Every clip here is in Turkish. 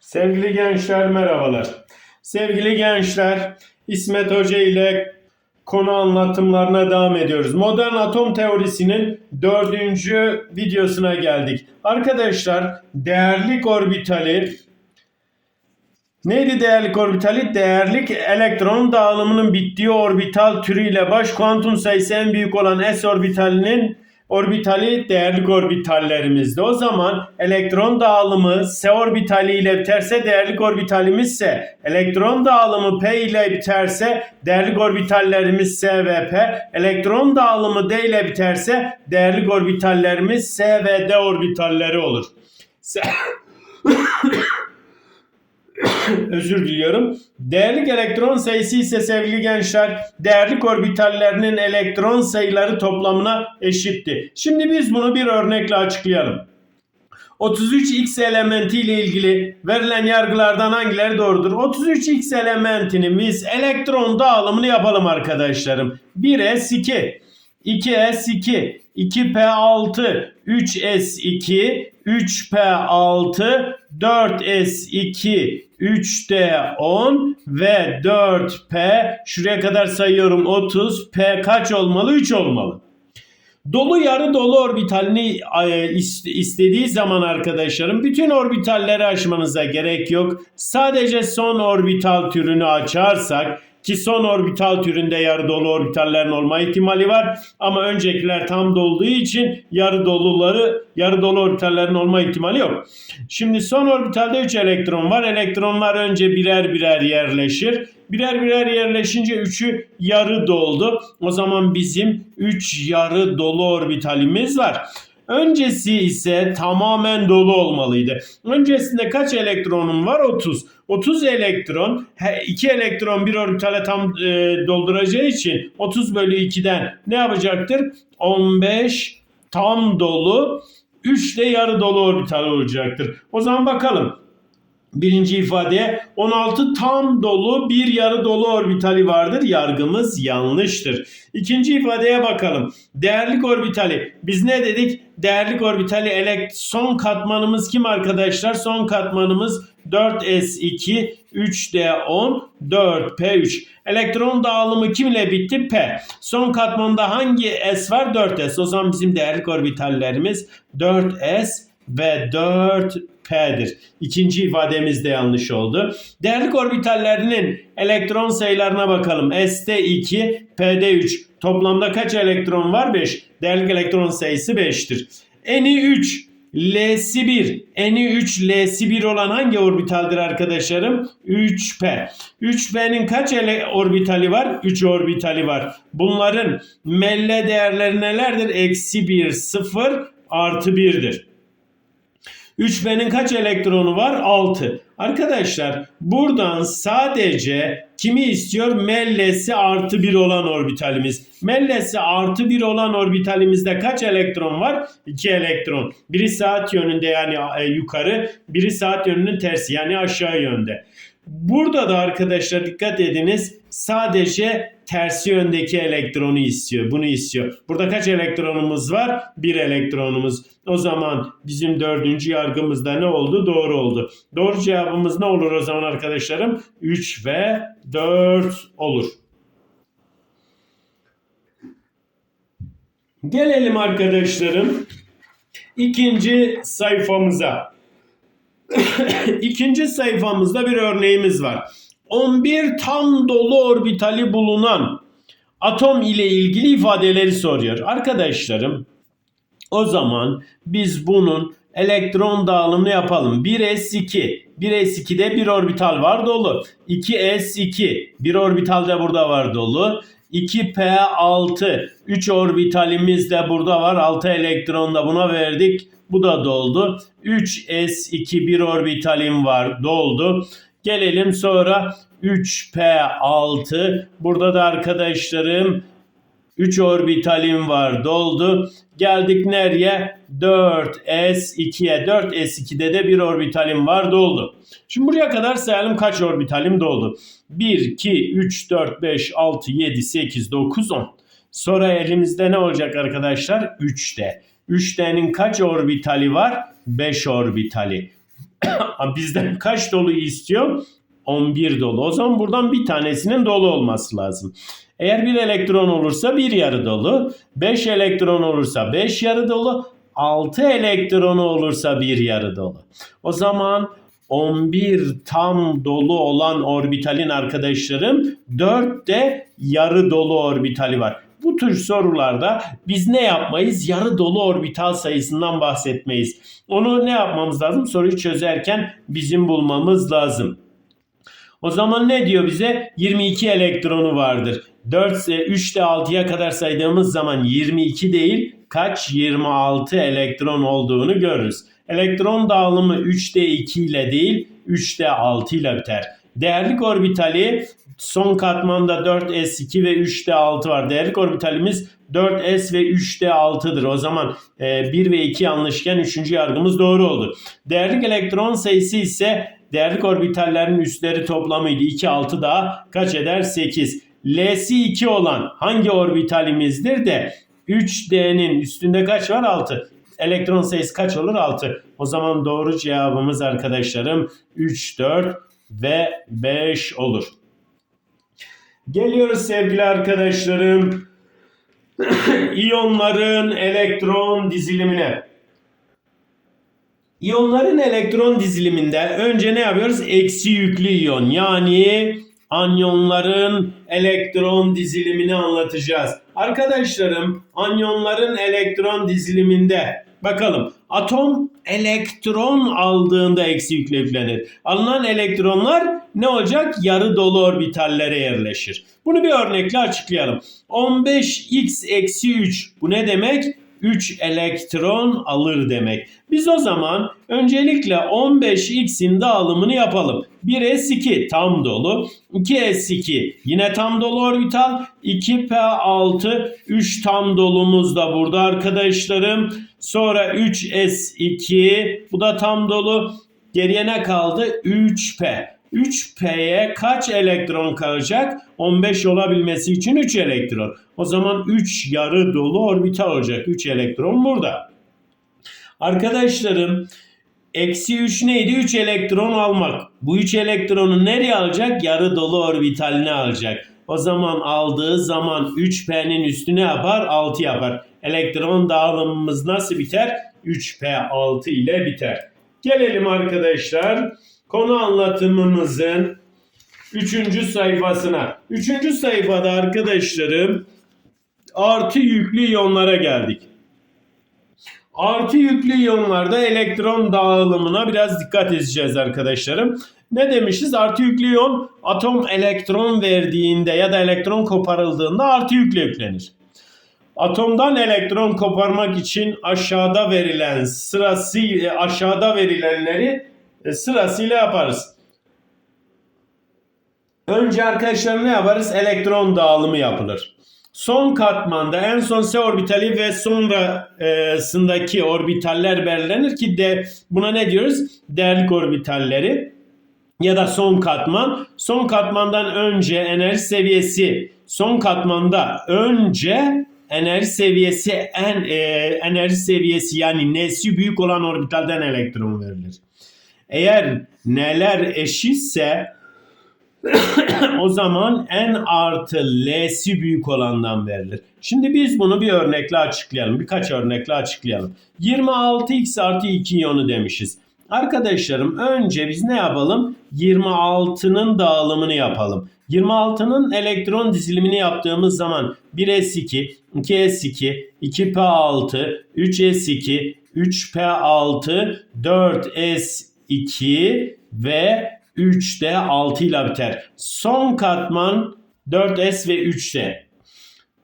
Sevgili gençler merhabalar. Sevgili gençler İsmet Hoca ile konu anlatımlarına devam ediyoruz. Modern atom teorisinin dördüncü videosuna geldik. Arkadaşlar değerlik orbitali Neydi değerlik orbitali? Değerlik elektron dağılımının bittiği orbital türüyle baş kuantum sayısı en büyük olan s orbitalinin orbitali değerlik orbitallerimizdi. O zaman elektron dağılımı s orbitali ile biterse değerlik orbitalimizse elektron dağılımı p ile biterse değerlik orbitallerimiz s ve p elektron dağılımı d ile biterse değerlik orbitallerimiz s ve d orbitalleri olur. S- özür diliyorum. Değerlik elektron sayısı ise sevgili gençler değerlik orbitallerinin elektron sayıları toplamına eşitti. Şimdi biz bunu bir örnekle açıklayalım. 33x elementi ile ilgili verilen yargılardan hangileri doğrudur? 33x elementini biz elektron dağılımını yapalım arkadaşlarım. 1s2, 2s2, 2p6, 3s2, 3p6, 4s2, 3d10 ve 4p şuraya kadar sayıyorum 30 p kaç olmalı 3 olmalı. Dolu yarı dolu orbitalini e, is- istediği zaman arkadaşlarım bütün orbitalleri aşmanıza gerek yok. Sadece son orbital türünü açarsak ki son orbital türünde yarı dolu orbitallerin olma ihtimali var ama öncekiler tam dolduğu için yarı doluları yarı dolu orbitallerin olma ihtimali yok. Şimdi son orbitalde 3 elektron var. Elektronlar önce birer birer yerleşir. Birer birer yerleşince 3'ü yarı doldu. O zaman bizim 3 yarı dolu orbitalimiz var. Öncesi ise tamamen dolu olmalıydı. Öncesinde kaç elektronum var? 30. 30 elektron, 2 elektron bir orbitale tam e, dolduracağı için 30 bölü 2'den ne yapacaktır? 15 tam dolu, 3 de yarı dolu orbital olacaktır. O zaman bakalım. Birinci ifadeye 16 tam dolu bir yarı dolu orbitali vardır. Yargımız yanlıştır. İkinci ifadeye bakalım. Değerlik orbitali. Biz ne dedik? Değerlik orbitali elekt son katmanımız kim arkadaşlar? Son katmanımız 4s2, 3d10, 4p3. Elektron dağılımı kimle bitti? P. Son katmanda hangi s var? 4s. O zaman bizim değerlik orbitallerimiz 4s ve 4P'dir. İkinci ifademiz de yanlış oldu. Değerlik orbitallerinin elektron sayılarına bakalım. S'te 2, P'de 3. Toplamda kaç elektron var? 5. Değerlik elektron sayısı 5'tir. N'i 3, L'si 1. N'i 3, L'si 1 olan hangi orbitaldir arkadaşlarım? 3P. 3P'nin kaç ele orbitali var? 3 orbitali var. Bunların melle değerleri nelerdir? Eksi 1, 0, artı 1'dir. 3B'nin kaç elektronu var? 6. Arkadaşlar buradan sadece kimi istiyor? Mellesi artı 1 olan orbitalimiz. Mellesi artı 1 olan orbitalimizde kaç elektron var? 2 elektron. Biri saat yönünde yani e, yukarı, biri saat yönünün tersi yani aşağı yönde. Burada da arkadaşlar dikkat ediniz sadece tersi yöndeki elektronu istiyor. Bunu istiyor. Burada kaç elektronumuz var? Bir elektronumuz. O zaman bizim dördüncü yargımızda ne oldu? Doğru oldu. Doğru cevabımız ne olur o zaman arkadaşlarım? 3 ve 4 olur. Gelelim arkadaşlarım ikinci sayfamıza. İkinci sayfamızda bir örneğimiz var. 11 tam dolu orbitali bulunan atom ile ilgili ifadeleri soruyor. Arkadaşlarım o zaman biz bunun elektron dağılımını yapalım. 1s2. 1s2'de bir orbital var dolu. 2s2. Bir orbital de burada var dolu. 2p6. 3 orbitalimiz de burada var. 6 elektron da buna verdik. Bu da doldu. 3s2 bir orbitalim var doldu. Gelelim sonra 3p6. Burada da arkadaşlarım 3 orbitalim var doldu. Geldik nereye? 4s2'ye. 4s2'de de bir orbitalim var doldu. Şimdi buraya kadar sayalım kaç orbitalim doldu. 1, 2, 3, 4, 5, 6, 7, 8, 9, 10. Sonra elimizde ne olacak arkadaşlar? 3D. 3D'nin kaç orbitali var? 5 orbitali. bizden kaç dolu istiyor? 11 dolu. O zaman buradan bir tanesinin dolu olması lazım. Eğer bir elektron olursa bir yarı dolu. 5 elektron olursa 5 yarı dolu. 6 elektronu olursa bir yarı dolu. O zaman 11 tam dolu olan orbitalin arkadaşlarım 4 de yarı dolu orbitali var. Bu tür sorularda biz ne yapmayız? Yarı dolu orbital sayısından bahsetmeyiz. Onu ne yapmamız lazım? Soruyu çözerken bizim bulmamız lazım. O zaman ne diyor bize? 22 elektronu vardır. 4 ise 3 de 6'ya kadar saydığımız zaman 22 değil kaç 26 elektron olduğunu görürüz. Elektron dağılımı 3'de 2 ile değil 3'de 6 ile biter. Değerlik orbitali son katmanda 4s2 ve 3'de 6 var. Değerlik orbitalimiz 4s ve 3'de 6'dır. O zaman e, 1 ve 2 yanlışken 3. yargımız doğru oldu. Değerlik elektron sayısı ise değerlik orbitallerin üstleri toplamıydı. 2 6 daha kaç eder? 8. L'si 2 olan hangi orbitalimizdir de 3D'nin üstünde kaç var? 6. Elektron sayısı kaç olur? 6. O zaman doğru cevabımız arkadaşlarım 3, 4 ve 5 olur. Geliyoruz sevgili arkadaşlarım. İyonların elektron dizilimine. İyonların elektron diziliminde önce ne yapıyoruz? Eksi yüklü iyon yani anyonların elektron dizilimini anlatacağız. Arkadaşlarım anyonların elektron diziliminde bakalım atom elektron aldığında eksi yükle yüklenir. Alınan elektronlar ne olacak? Yarı dolu orbitallere yerleşir. Bunu bir örnekle açıklayalım. 15x eksi 3 bu ne demek? 3 elektron alır demek. Biz o zaman öncelikle 15x'in dağılımını yapalım. 1s2 tam dolu, 2s2 yine tam dolu orbital, 2p6 3 tam dolumuz da burada arkadaşlarım. Sonra 3s2 bu da tam dolu. Geriye ne kaldı? 3p. 3P'ye kaç elektron kalacak? 15 olabilmesi için 3 elektron. O zaman 3 yarı dolu orbital olacak. 3 elektron burada. Arkadaşlarım eksi 3 neydi? 3 elektron almak. Bu 3 elektronu nereye alacak? Yarı dolu orbitaline alacak. O zaman aldığı zaman 3P'nin üstüne yapar? 6 yapar. Elektron dağılımımız nasıl biter? 3P6 ile biter. Gelelim arkadaşlar konu anlatımımızın 3. sayfasına. 3. sayfada arkadaşlarım artı yüklü iyonlara geldik. Artı yüklü iyonlarda elektron dağılımına biraz dikkat edeceğiz arkadaşlarım. Ne demişiz? Artı yüklü iyon atom elektron verdiğinde ya da elektron koparıldığında artı yükle yüklenir. Atomdan elektron koparmak için aşağıda verilen sırası aşağıda verilenleri e, sırasıyla yaparız. Önce arkadaşlar ne yaparız? Elektron dağılımı yapılır. Son katmanda en son S orbitali ve sonrasındaki orbitaller belirlenir ki de buna ne diyoruz? Değerlik orbitalleri ya da son katman. Son katmandan önce enerji seviyesi son katmanda önce enerji seviyesi en e, enerji seviyesi yani n'si büyük olan orbitalden elektron verilir. Eğer neler eşitse o zaman n artı l'si büyük olandan verilir. Şimdi biz bunu bir örnekle açıklayalım. Birkaç örnekle açıklayalım. 26x artı 2 iyonu demişiz. Arkadaşlarım önce biz ne yapalım? 26'nın dağılımını yapalım. 26'nın elektron dizilimini yaptığımız zaman 1s2, 2s2, 2p6, 3s2, 3p6, 4s2 ve 3'de 6 ile biter. Son katman 4s ve 3'te.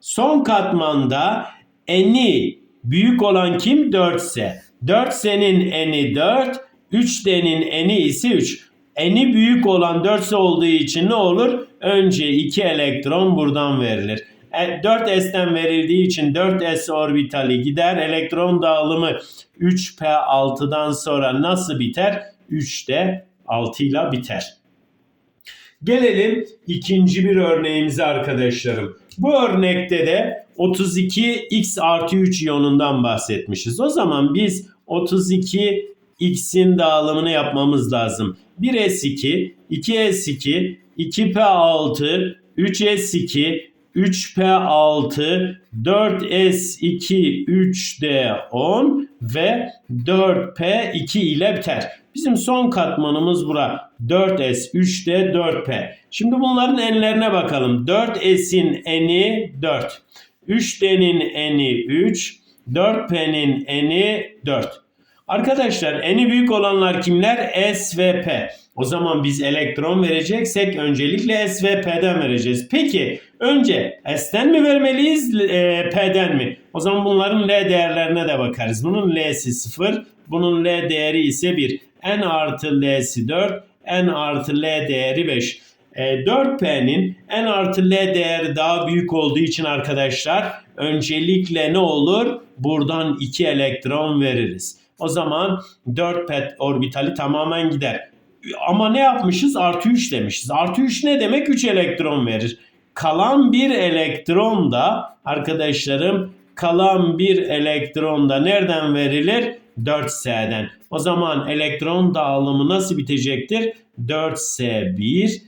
Son katmanda eni büyük olan kim? 4s. 4s'nin eni 4, 3d'nin eni ise 3. Eni büyük olan 4s olduğu için ne olur? Önce 2 elektron buradan verilir. 4s'ten e, verildiği için 4s orbitali gider. Elektron dağılımı 3p6'dan sonra nasıl biter? 3'de 6 ile biter. Gelelim ikinci bir örneğimize arkadaşlarım. Bu örnekte de 32 x artı 3 iyonundan bahsetmişiz. O zaman biz 32 X'in dağılımını yapmamız lazım. 1S2, 2S2, 2P6, 3S2, 3P6, 4S2, 3D10 ve 4P2 ile biter. Bizim son katmanımız bura. 4S, 3D, 4P. Şimdi bunların enlerine bakalım. 4S'in eni 4. 3D'nin eni 3. 4P'nin eni 4. Arkadaşlar eni büyük olanlar kimler? S ve P. O zaman biz elektron vereceksek öncelikle S ve P'den vereceğiz. Peki önce S'ten mi vermeliyiz e, P'den mi? O zaman bunların L değerlerine de bakarız. Bunun L'si 0, bunun L değeri ise 1. N artı L'si 4, N artı L değeri 5. E, 4P'nin N artı L değeri daha büyük olduğu için arkadaşlar öncelikle ne olur? Buradan 2 elektron veririz. O zaman 4P orbitali tamamen gider. Ama ne yapmışız? Artı 3 demişiz. Artı 3 ne demek? 3 elektron verir. Kalan bir elektron da arkadaşlarım kalan bir elektron da nereden verilir? 4S'den. O zaman elektron dağılımı nasıl bitecektir? 4S1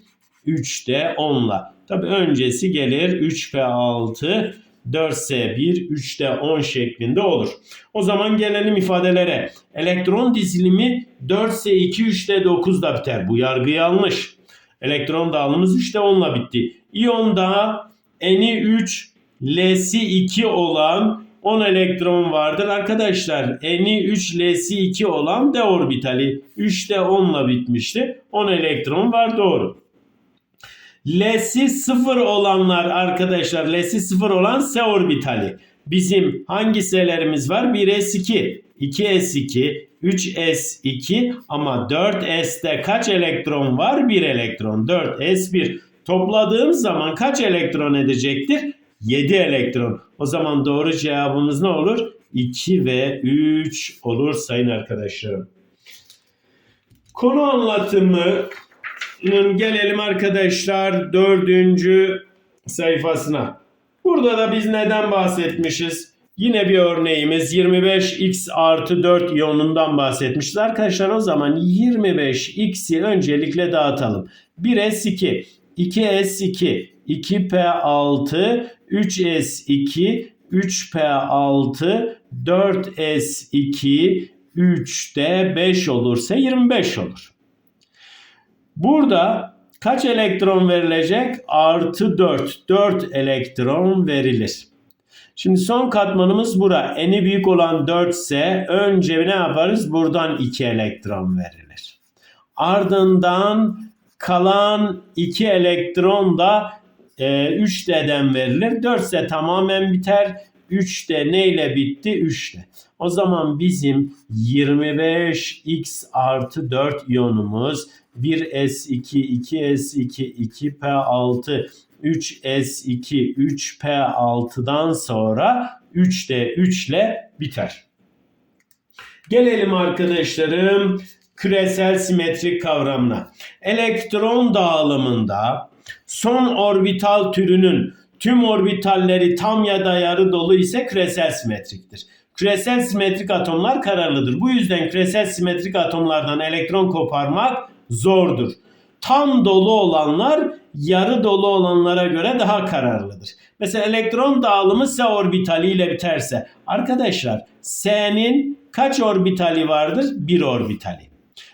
3'de 10'la. Tabi öncesi gelir 3P6 4S1 3'te 10 şeklinde olur. O zaman gelelim ifadelere. Elektron dizilimi 4S2 3'te 9'da biter. Bu yargı yanlış. Elektron dağılımımız 3'te 10'la bitti. İyonda N'i 3, L'si 2 olan 10 elektron vardır. Arkadaşlar N'i 3, L'si 2 olan D orbitali 3'te 10'la bitmişti. 10 elektron var doğru. L'si 0 olanlar arkadaşlar L'si 0 olan S orbitali. Bizim hangi S'lerimiz var? 1S2, 2S2, 3S2 ama 4S'te kaç elektron var? 1 elektron. 4S1 topladığım zaman kaç elektron edecektir? 7 elektron. O zaman doğru cevabımız ne olur? 2 ve 3 olur sayın arkadaşlarım. Konu anlatımı gelelim arkadaşlar dördüncü sayfasına. Burada da biz neden bahsetmişiz? Yine bir örneğimiz 25x artı 4 iyonundan bahsetmişiz. Arkadaşlar o zaman 25x'i öncelikle dağıtalım. 1s2, 2s2, 2p6, 3s2, 3p6, 4s2, 3d 5 olursa 25 olur. Burada kaç elektron verilecek? Artı 4. 4 elektron verilir. Şimdi son katmanımız bura. Eni büyük olan 4 ise önce ne yaparız? Buradan 2 elektron verilir. Ardından kalan 2 elektron da e, 3D'den verilir. 4 ise tamamen biter. 3 de neyle bitti? 3 de. O zaman bizim 25x artı 4 iyonumuz 1s2, 2s2, 2p6, 3s2, 3p6'dan sonra 3'de 3 ile biter. Gelelim arkadaşlarım küresel simetrik kavramına. Elektron dağılımında son orbital türünün tüm orbitalleri tam ya da yarı dolu ise küresel simetriktir. Küresel simetrik atomlar kararlıdır. Bu yüzden küresel simetrik atomlardan elektron koparmak zordur. Tam dolu olanlar yarı dolu olanlara göre daha kararlıdır. Mesela elektron dağılımı S orbitali ile biterse arkadaşlar S'nin kaç orbitali vardır? Bir orbitali.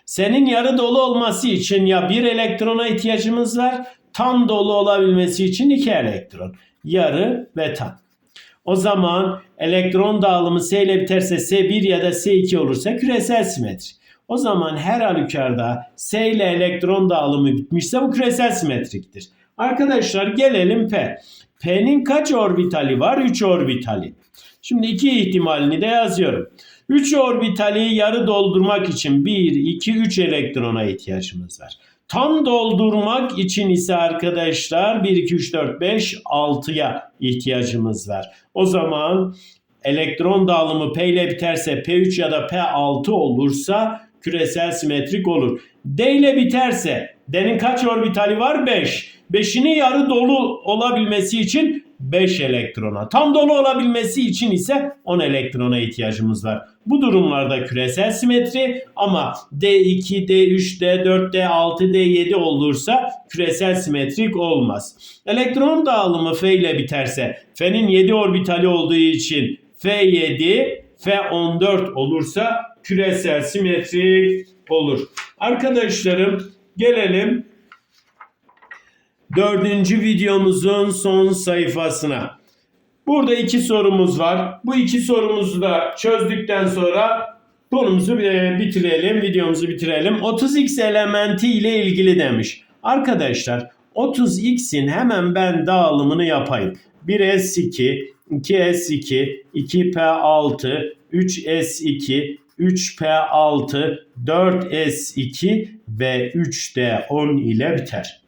S'nin yarı dolu olması için ya bir elektrona ihtiyacımız var tam dolu olabilmesi için iki elektron. Yarı ve tam. O zaman elektron dağılımı S ile biterse S1 ya da S2 olursa küresel simetri. O zaman her halükarda S ile elektron dağılımı bitmişse bu küresel simetriktir. Arkadaşlar gelelim P. P'nin kaç orbitali var? 3 orbitali. Şimdi iki ihtimalini de yazıyorum. 3 orbitali yarı doldurmak için 1, 2, 3 elektrona ihtiyacımız var. Tam doldurmak için ise arkadaşlar 1, 2, 3, 4, 5, 6'ya ihtiyacımız var. O zaman elektron dağılımı P ile biterse P3 ya da P6 olursa küresel simetrik olur. D ile biterse D'nin kaç orbitali var? 5. 5'ini yarı dolu olabilmesi için 5 elektrona. Tam dolu olabilmesi için ise 10 elektrona ihtiyacımız var. Bu durumlarda küresel simetri ama D2, D3, D4, D6, D7 olursa küresel simetrik olmaz. Elektron dağılımı F ile biterse F'nin 7 orbitali olduğu için F7, F14 olursa küresel simetrik olur. Arkadaşlarım gelelim dördüncü videomuzun son sayfasına. Burada iki sorumuz var. Bu iki sorumuzu da çözdükten sonra konumuzu e, bitirelim, videomuzu bitirelim. 30x elementi ile ilgili demiş. Arkadaşlar 30x'in hemen ben dağılımını yapayım. 1s2, 2s2, 2p6, 3s2, 3p6, 4s2 ve 3d10 ile biter.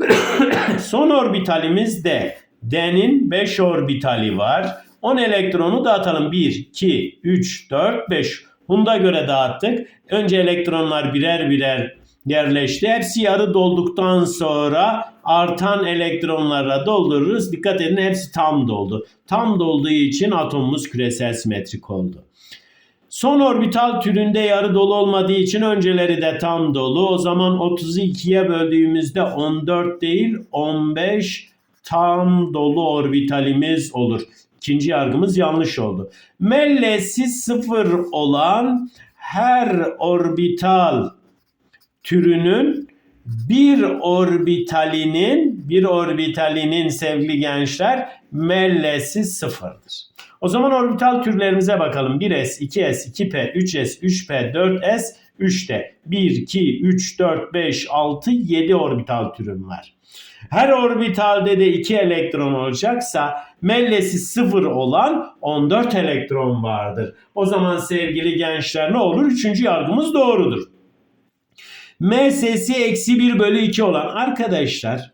Son orbitalimiz D. D'nin 5 orbitali var. 10 elektronu dağıtalım. 1, 2, 3, 4, 5. Bunda göre dağıttık. Önce elektronlar birer birer yerleşti. Hepsi yarı dolduktan sonra artan elektronlarla doldururuz. Dikkat edin hepsi tam doldu. Tam dolduğu için atomumuz küresel simetrik oldu. Son orbital türünde yarı dolu olmadığı için önceleri de tam dolu. O zaman 30'u 2'ye böldüğümüzde 14 değil 15 tam dolu orbitalimiz olur. İkinci yargımız yanlış oldu. Mellesi sıfır olan her orbital türünün bir orbitalinin bir orbitalinin sevgili gençler mellesi sıfırdır. O zaman orbital türlerimize bakalım. 1s, 2s, 2p, 3s, 3p, 4s, 3d. 1, 2, 3, 4, 5, 6, 7 orbital türüm var. Her orbitalde de 2 elektron olacaksa mellesi 0 olan 14 elektron vardır. O zaman sevgili gençler ne olur? Üçüncü yargımız doğrudur. M sesi eksi 1 bölü 2 olan arkadaşlar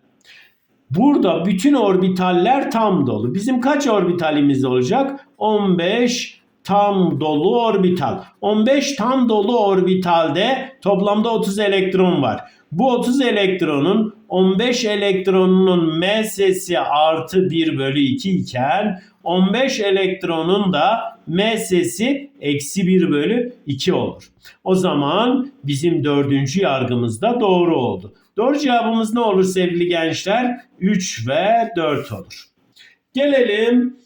burada bütün orbitaller tam dolu. Bizim kaç orbitalimiz olacak? 15 tam dolu orbital. 15 tam dolu orbitalde toplamda 30 elektron var. Bu 30 elektronun 15 elektronunun M sesi artı 1 bölü 2 iken 15 elektronun da M sesi eksi 1 bölü 2 olur. O zaman bizim dördüncü yargımız da doğru oldu. Doğru cevabımız ne olur sevgili gençler? 3 ve 4 olur. Gelelim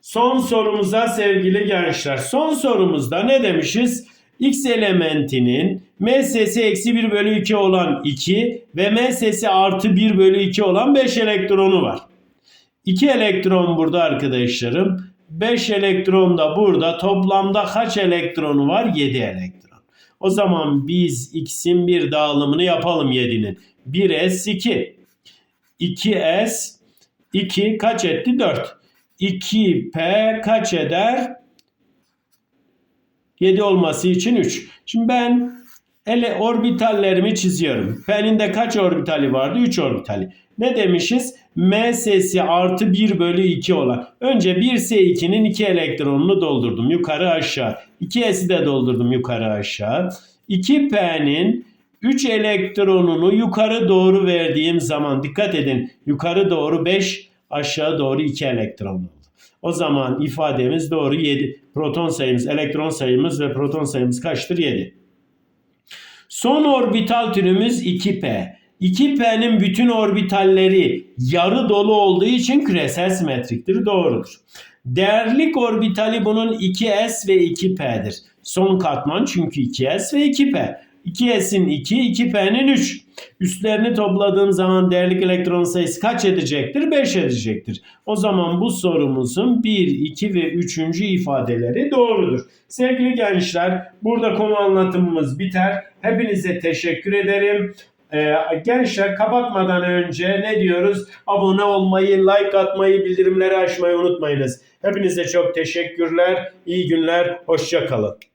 son sorumuza sevgili gençler. Son sorumuzda ne demişiz? X elementinin M sesi eksi 1 bölü 2 olan 2 ve M sesi artı 1 bölü 2 olan 5 elektronu var. 2 elektron burada arkadaşlarım. 5 elektron da burada. Toplamda kaç elektronu var? 7 elektron. O zaman biz X'in bir dağılımını yapalım 7'nin. 1S2. 2S 2 kaç etti? 4. 2P kaç eder? 7 olması için 3. Şimdi ben ele orbitallerimi çiziyorum. P'nin de kaç orbitali vardı? 3 orbitali. Ne demişiz? M artı 1 bölü 2 olan. Önce 1S2'nin 2 elektronunu doldurdum yukarı aşağı. 2S'i de doldurdum yukarı aşağı. 2P'nin 3 elektronunu yukarı doğru verdiğim zaman dikkat edin yukarı doğru 5 aşağı doğru 2 elektron oldu. O zaman ifademiz doğru 7. Proton sayımız, elektron sayımız ve proton sayımız kaçtır? 7. Son orbital türümüz 2p. 2p'nin bütün orbitalleri yarı dolu olduğu için küresel simetriktir. Doğrudur. Değerlik orbitali bunun 2s ve 2p'dir. Son katman çünkü 2s ve 2p. 2s'in 2, 2p'nin 3. Üstlerini topladığım zaman değerlik elektron sayısı kaç edecektir? 5 edecektir. O zaman bu sorumuzun 1, 2 ve 3. ifadeleri doğrudur. Sevgili gençler burada konu anlatımımız biter. Hepinize teşekkür ederim. Ee, gençler kapatmadan önce ne diyoruz? Abone olmayı, like atmayı, bildirimleri açmayı unutmayınız. Hepinize çok teşekkürler. İyi günler. Hoşça kalın.